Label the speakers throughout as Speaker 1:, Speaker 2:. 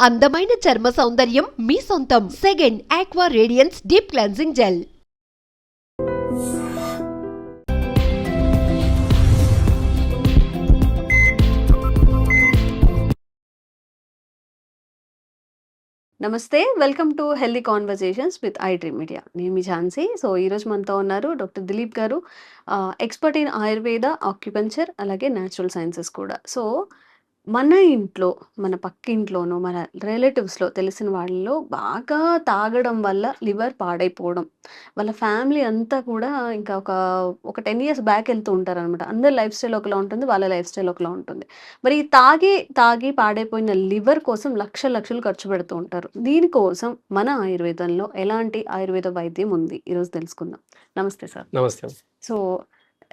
Speaker 1: అందమైన చర్మ సౌందర్యం మీ సొంతం. Second aqua radiance deep cleansing gel
Speaker 2: నమస్తే welcome to healthy conversations with iDream media నేను మీ ఝాన్సీ. సో ఈరోజు మనతో ఉన్నారు డాక్టర్ దిలీప్ గారు ఎక్స్పర్ట్ ఇన్ ఆయుర్వేద ఆక్యుపెంచర్ అలాగే న్యాచురల్ సైన్సెస్ కూడా. సో మన ఇంట్లో మన పక్కింట్లోనూ మన రిలేటివ్స్లో తెలిసిన వాళ్ళలో బాగా తాగడం వల్ల లివర్ పాడైపోవడం. వాళ్ళ ఫ్యామిలీ అంతా కూడా ఇంకా ఒక ఒక టెన్ ఇయర్స్ బ్యాక్ వెళ్తూ ఉంటారు అనమాట అందరి లైఫ్ స్టైల్ ఒకలా ఉంటుంది వాళ్ళ లైఫ్ స్టైల్ ఒకలా ఉంటుంది. మరి తాగి తాగి పాడైపోయిన లివర్ కోసం లక్ష లక్షలు ఖర్చు పెడుతూ ఉంటారు. దీనికోసం మన ఆయుర్వేదంలో ఎలాంటి ఆయుర్వేద వైద్యం ఉంది? ఈరోజు తెలుసుకుందాం. నమస్తే సార్.
Speaker 3: నమస్తే.
Speaker 2: సో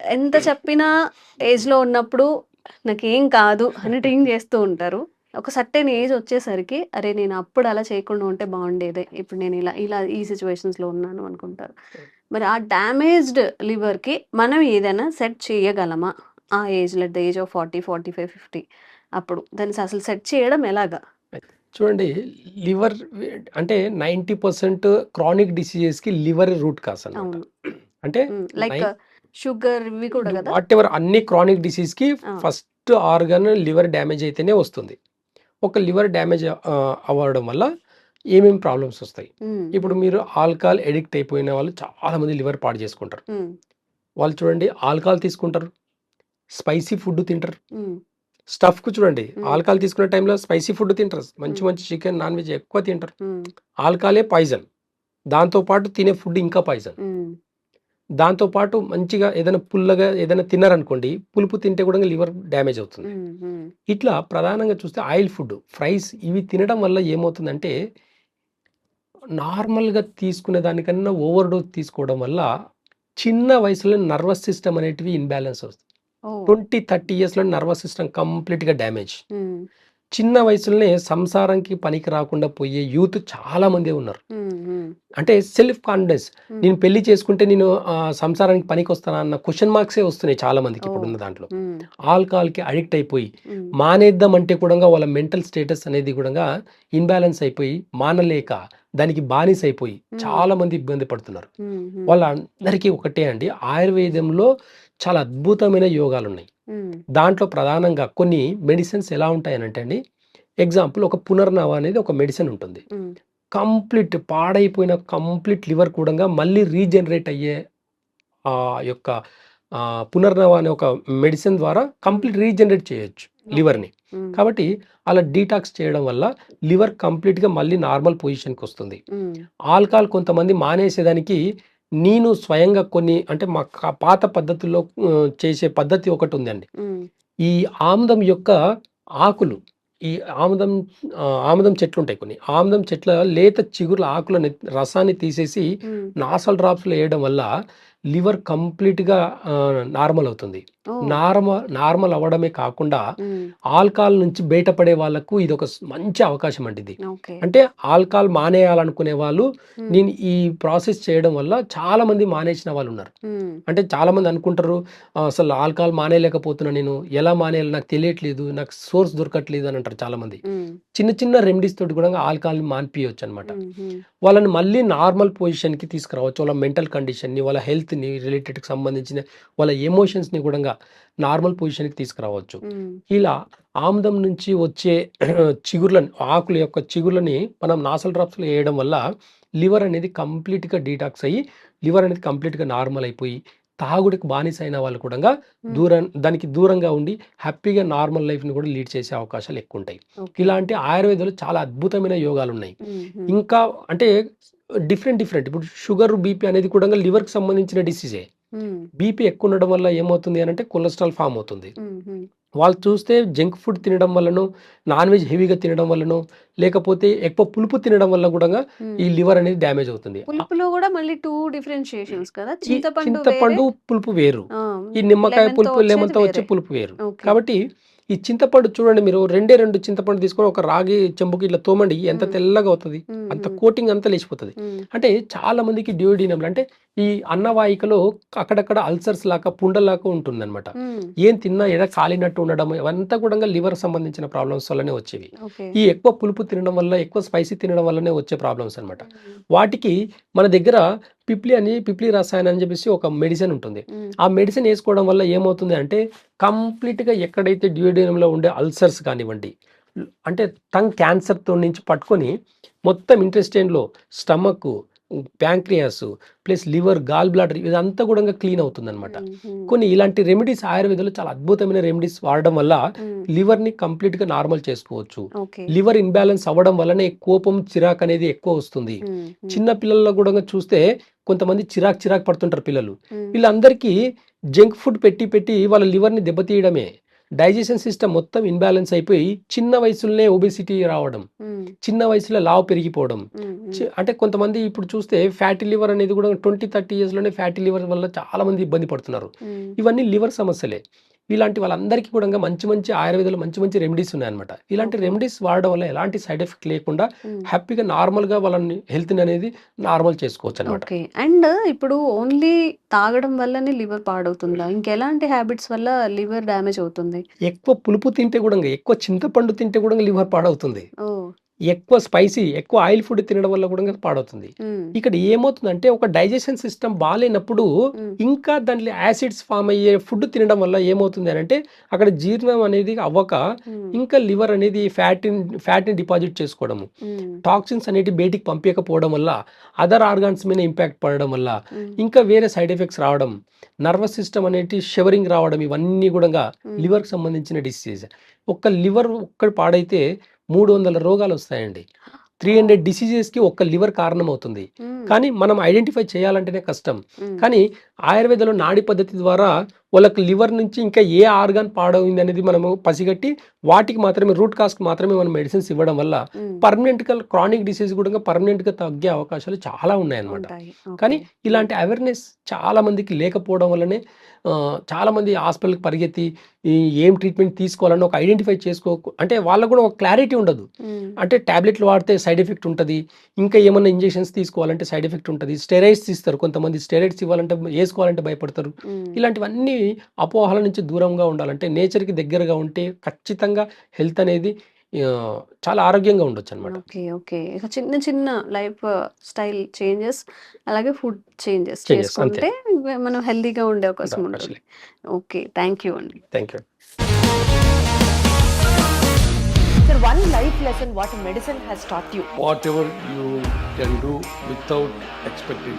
Speaker 2: ఎంత చెప్పినా ఏజ్లో ఉన్నప్పుడు నాకేం కాదు అని డ్రింక్ చేస్తూ ఉంటారు. ఒక సర్టెన్ ఏజ్ వచ్చేసరికి అరే నేను అప్పుడు అలా చేయకుండా ఉంటే బాగుండేదే. ఇప్పుడు నేను ఇలా ఇలా ఈ సిచ్యువేషన్స్లో ఉన్నాను అనుకుంటారు. మరి ఆ డ్యామేజ్డ్ లివర్కి మనం ఏదైనా సెట్ చేయగలమా? ఆ age let the age of forty forty five fifty అప్పుడు. దాన్ని అసలు సెట్ చేయడం ఎలాగా?
Speaker 3: చూడండి లివర్ అంటే నైంటీ పర్సెంట్ క్రానిక్ డిసీజెస్కి లివర్ రూట్ కాస్ అంటే
Speaker 2: లైక్ షుగర్ ఇవి కూడా కదా?
Speaker 3: వాట్ ఎవర్ అన్ని క్రానిక్ డిసీజ్కి
Speaker 2: ఆ.
Speaker 3: ఫస్ట్ ఆర్గన్ లివర్ డ్యామేజ్ అయితేనే వస్తుంది. ఒక లివర్ డ్యామేజ్ అవ్వడం వల్ల ఏమేమి ప్రాబ్లమ్స్ వస్తాయి? ఇప్పుడు మీరు ఆల్కహాల్ ఎడిక్ట్ అయిపోయిన వాళ్ళు చాలా మంది లివర్ పాడు చేసుకుంటారు. వాళ్ళు చూడండి ఆల్కహాల్ తీసుకుంటారు. స్పైసీ ఫుడ్ తింటారు. స్టఫ్కు చూడండి. ఆల్కహాల్ తీసుకునే టైంలో స్పైసీ ఫుడ్ తింటారు. మంచి. మంచి చికెన్ నాన్ వెజ్ ఎక్కువ తింటారు. ఆల్కహాలే పాయిజన్. దాంతోపాటు తినే ఫుడ్ ఇంకా పాయిజన్. దాంతోపాటు మంచిగా ఏదైనా పుల్లగా ఏదైనా తిన్నారనుకోండి పులుపు తింటే కూడా లివర్ డ్యామేజ్ అవుతుంది. ఇట్లా ప్రధానంగా చూస్తే ఆయిల్ ఫుడ్ ఫ్రైస్ ఇవి తినడం వల్ల ఏమవుతుందంటే నార్మల్గా తీసుకునే దానికన్నా ఓవర్ డోస్ తీసుకోవడం వల్ల చిన్న వయసులో నర్వస్ సిస్టమ్ అనేటివి ఇన్బ్యాలెన్స్ వస్తుంది. ట్వంటీ థర్టీ ఇయర్స్లో నర్వస్ సిస్టమ్ కంప్లీట్గా డ్యామేజ్. చిన్న వయసులోనే సంసారంకి పనికి రాకుండా పోయే యూత్ చాలా మంది ఉన్నారు. అంటే సెల్ఫ్ కాన్ఫిడెన్స్ నేను పెళ్ళి చేసుకుంటే నేను సంసారానికి పనికి వస్తానా అన్న క్వశ్చన్ మార్క్సే వస్తున్నాయి చాలా మందికి
Speaker 2: ఓ.
Speaker 3: ఇప్పుడున్న దాంట్లో. ఆల్కహాల్కి అడిక్ట్ అయిపోయి మానేద్దాం అంటే కూడా వాళ్ళ మెంటల్ స్టేటస్ అనేది కూడా ఇన్బ్యాలెన్స్ అయిపోయి మానలేక దానికి బానిస అయిపోయి. చాలా మంది ఇబ్బంది పడుతున్నారు. వాళ్ళందరికీ ఒకటే అండి. ఆయుర్వేదంలో చాలా అద్భుతమైన యోగాలు ఉన్నాయి దాంట్లో ప్రధానంగా కొన్ని మెడిసిన్స్ ఎలా ఉంటాయనంటే అండి ఎగ్జాంపుల్ ఒక పునర్నవ అనేది ఒక మెడిసిన్ ఉంటుంది. కంప్లీట్ పాడైపోయిన కంప్లీట్ లివర్ కూడా మళ్ళీ రీజనరేట్ అయ్యే ఆ యొక్క పునర్నవ అనే ఒక మెడిసిన్ ద్వారా కంప్లీట్ రీజనరేట్ చేయొచ్చు లివర్ని. కాబట్టి అలా డీటాక్స్ చేయడం వల్ల లివర్ కంప్లీట్గా మళ్ళీ నార్మల్ పొజిషన్కి వస్తుంది. ఆల్కహాల్ కొంతమంది మానేసేదానికి నేను స్వయంగా కొన్ని అంటే మా పాత పద్ధతుల్లో చేసే పద్ధతి ఒకటి ఉందండి ఈ ఆముదం యొక్క ఆకులు ఈ ఆముదం ఆముదం చెట్లు ఉంటాయి కొన్ని. ఆముదం చెట్ల లేత చిగుర్ల ఆకుల రసాన్ని తీసేసి నాసల్ డ్రాప్స్లో వేయడం వల్ల లివర్ కంప్లీట్గా నార్మల్ అవుతుంది. నార్మల్ నార్మల్ అవ్వడమే కాకుండా ఆల్కహాల్ నుంచి బయటపడే వాళ్ళకు ఇది ఒక మంచి అవకాశం అండి ఇది. అంటే ఆల్కహాల్ మానేయాలనుకునే వాళ్ళు నేను ఈ ప్రాసెస్ చేయడం వల్ల చాలా మంది మానేసిన వాళ్ళు ఉన్నారు. అంటే చాలా మంది అనుకుంటారు "ఆ, అసలు ఆల్కహాల్ మానేయలేకపోతున్నా నేను ఎలా మానేయాలి? నాకు తెలియట్లేదు నాకు సోర్స్ దొరకట్లేదు అని అంటారు చాలా మంది. చిన్న చిన్న రెమెడీస్ తోటి కూడా ఆల్కహాల్ని మాన్పియొచ్చు అనమాట వాళ్ళని మళ్ళీ నార్మల్ పొజిషన్కి తీసుకురావచ్చు వాళ్ళ మెంటల్ కండిషన్ని వాళ్ళ హెల్త్ని రిలేటెడ్కి సంబంధించిన వాళ్ళ ఎమోషన్స్ని కూడా నార్మల్ పొజిషన్కి తీసుకురావచ్చు. ఇలా ఆముదం నుంచి వచ్చే చిగుర్లని ఆకుల యొక్క చిగుర్లని మనం నాసల్ డ్రాప్స్లో వేయడం వల్ల లివర్ అనేది కంప్లీట్గా డీటాక్స్ అయ్యి లివర్ అనేది కంప్లీట్గా నార్మల్ అయిపోయి తాగుడికి బానిస అయిన వాళ్ళు కూడా దూరం దానికి దూరంగా ఉండి హ్యాపీగా నార్మల్ లైఫ్ని కూడా లీడ్ చేసే అవకాశాలు ఎక్కువ ఉంటాయి. ఇలాంటి ఆయుర్వేదంలో చాలా అద్భుతమైన యోగాలు ఉన్నాయి ఇంకా అంటే డిఫరెంట్ డిఫరెంట్. ఇప్పుడు షుగర్ బీపీ అనేది కూడా లివర్కి సంబంధించిన డిసీజే. బీపీ ఎక్కువ ఉండడం వల్ల ఏమవుతుంది అని అంటే కొలెస్ట్రాల్ ఫామ్ అవుతుంది. వాళ్ళు చూస్తే జంక్ ఫుడ్ తినడం వల్లనో నాన్ వెజ్ హెవీగా తినడం వల్లనో లేకపోతే ఎక్కువ పులుపు తినడం వల్ల కూడా. ఈ లివర్ అనేది డ్యామేజ్ అవుతుంది.
Speaker 2: పులుపులో కూడా మళ్ళీ టూ డిఫరెన్షియేషన్స్ కదా?
Speaker 3: ఈ
Speaker 2: చింతపండు
Speaker 3: పులుపు వేరు. ఈ నిమ్మకాయ పులుపు లెమన్తో వచ్చే. పులుపు వేరు. కాబట్టి ఈ చింతపండు చూడండి మీరు రెండే రెండు చింతపండు తీసుకొని ఒక రాగి చెంబుకి ఇట్లా తోమండి ఎంత. తెల్లగా అవుతుంది అంత. కోటింగ్ అంతా లేచిపోతుంది. అంటే చాలా మందికి డ్యూడినమ్ అంటే ఈ అన్నవాహికలో అక్కడక్కడ అల్సర్స్ లాగా పుండలాగా ఉంటుందన్నమాట. ఏం తిన్నా ఎడ కాలినట్టు ఉండడం ఇవంతా కూడా లివర్ సంబంధించిన ప్రాబ్లమ్స్ వల్లనే వచ్చేవి ఈ ఎక్కువ పులుపు తినడం వల్ల ఎక్కువ స్పైసీ తినడం వల్లనే వచ్చే ప్రాబ్లమ్స్ అన్నమాట
Speaker 2: మ్మ్.
Speaker 3: వాటికి మన దగ్గర పిప్లి అని పిప్లి రసాయనం అని చెప్పేసి ఒక మెడిసిన్ ఉంటుంది. ఆ మెడిసిన్ వేసుకోవడం వల్ల ఏమవుతుంది అంటే కంప్లీట్గా ఎక్కడైతే డ్యూడినంలో ఉండే అల్సర్స్ కానివ్వండి అంటే టంగ్ క్యాన్సర్తో నుంచి పట్టుకొని మొత్తం ఇంటెస్టైన్లో stomach pancreas plus liver gall bladder ఇదంతా కూడా క్లీన్ అవుతుంది అనమాట. కొన్ని ఇలాంటి రెమెడీస్ ఆయుర్వేదంలో చాలా అద్భుతమైన రెమెడీస్ వాడడం వల్ల
Speaker 2: మ్మ్.
Speaker 3: లివర్ని కంప్లీట్గా నార్మల్ చేసుకోవచ్చు లివర్ ఇన్బ్యాలెన్స్ అవ్వడం వల్లనే కోపం చిరాక్ అనేది ఎక్కువ వస్తుంది. చిన్న పిల్లల్లో కూడా చూస్తే కొంతమంది చిరాక్ చిరాక్ పడుతుంటారు పిల్లలు. వీళ్ళందరికీ జంక్ ఫుడ్ పెట్టి పెట్టి వాళ్ళ లివర్ని దెబ్బతీయడమే డైజెషన్ సిస్టమ్ మొత్తం ఇన్బ్యాలెన్స్ అయిపోయి చిన్న వయసులోనే ఒబెసిటీ రావడం. చిన్న వయసులో లావు పెరిగిపోవడం అంటే కొంతమంది ఇప్పుడు చూస్తే ఫ్యాటీ లివర్ అనేది కూడా ట్వంటీ థర్టీ ఇయర్స్లోనే ఫ్యాటీ లివర్ వల్ల చాలా మంది ఇబ్బంది పడుతున్నారు. ఇవన్నీ లివర్ సమస్యలే ఇలాంటి వాళ్ళందరికీ కూడా మంచి మంచి ఆయుర్వేదంలో మంచి మంచి రెమెడీస్ ఉన్నాయన్నమాట. ఇలాంటి. రెమెడీస్ వాడడం వల్ల ఎలాంటి సైడ్ ఎఫెక్ట్ లేకుండా. హ్యాపీగా నార్మల్గా వాళ్ళని హెల్త్ అనేది నార్మల్ చేసుకోవచ్చు అనమాట
Speaker 2: అండ్ ఇప్పుడు ఓన్లీ తాగడం వల్లనే లివర్ పాడవుతుందా? ఇంకెలాంటి హ్యాబిట్స్ వల్ల లివర్ డ్యామేజ్ అవుతుంది?
Speaker 3: ఎక్కువ పులుపు తింటే కూడా ఎక్కువ చింతపండు తింటే కూడా లివర్ పాడవుతుంది. ఎక్కువ స్పైసీ ఎక్కువ ఆయిల్ ఫుడ్ తినడం వల్ల కూడా పాడవుతుంది. ఇక్కడ ఏమవుతుందంటే ఒక డైజెషన్ సిస్టమ్ బాగాలేనప్పుడు. ఇంకా దాంట్లో యాసిడ్స్ ఫామ్ అయ్యే ఫుడ్ తినడం వల్ల ఏమవుతుంది అని అంటే అక్కడ జీర్ణం అనేది అవ్వక. ఇంకా లివర్ అనేది ఫ్యాట్ ఫ్యాట్ని డిపాజిట్ చేసుకోవడము. టాక్సిన్స్ అనేవి బయటికి పంపించకపోవడం వల్ల అదర్ ఆర్గాన్స్ మీద ఇంపాక్ట్ పడడం వల్ల. ఇంకా వేరే సైడ్ ఎఫెక్ట్స్ రావడం నర్వస్ సిస్టమ్ అనేది షివరింగ్ రావడం ఇవన్నీ కూడా. లివర్కి సంబంధించిన డిసీజ్ ఒక్క లివర్ ఒక్కటి పాడైతే మూడు వందల రోగాలు వస్తాయండి త్రీ హండ్రెడ్ డిసీజెస్కి ఒక్క లివర్ కారణం అవుతుంది. కానీ మనం ఐడెంటిఫై చేయాలంటేనే కష్టం. కానీ ఆయుర్వేదంలో నాడి పద్ధతి ద్వారా వాళ్ళకి లివర్ నుంచి ఇంకా ఏ ఆర్గాన్ పాడైంది అనేది మనము పసిగట్టి వాటికి మాత్రమే రూట్ కాస్కి మాత్రమే మనం మెడిసిన్స్ ఇవ్వడం వల్ల. పర్మనెంట్గా క్రానిక్ డిసీజ్ కూడా పర్మనెంట్గా తగ్గే అవకాశాలు చాలా ఉన్నాయన్నమాట. కానీ ఇలాంటి అవేర్నెస్ చాలా మందికి లేకపోవడం వల్లనే ఆ, చాలా మంది హాస్పిటల్కి పరిగెత్తి ఏం ట్రీట్మెంట్ తీసుకోవాలని ఒక ఐడెంటిఫై చేసుకో అంటే వాళ్ళకు కూడా ఒక క్లారిటీ ఉండదు. అంటే టాబ్లెట్లు వాడితే సైడ్ ఎఫెక్ట్ ఉంటుంది ఇంకా ఏమన్నా ఇంజెక్షన్స్ తీసుకోవాలంటే సైడ్ ఎఫెక్ట్ ఉంటుంది స్టెరాయిడ్స్ ఇస్తారు కొంతమంది స్టెరాయిడ్స్ ఇవ్వాలంటే వేసుకోవాలంటే భయపడతారు. ఇలాంటివన్నీ అపోహల నుంచి దూరంగా ఉండాలంటే నేచర్కి దగ్గరగా ఉంటే ఖచ్చితంగా హెల్త్ అనేది చాలా ఆరోగ్యంగా ఉండొచ్చు అనమాట
Speaker 2: ఓకే ఓకే. ఇక చిన్న చిన్న లైఫ్ స్టైల్ చేంజెస్ అలాగే ఫుడ్ చేంజెస్
Speaker 3: Changes,
Speaker 2: చేసుకుంటే మనం హెల్దీగా ఉండే అవకాశం ఉంటుంది. ఓకే థ్యాంక్ యూ అండి.
Speaker 3: Thank you.
Speaker 4: One life lesson what medicine has taught you.
Speaker 5: whatever you can do without expecting.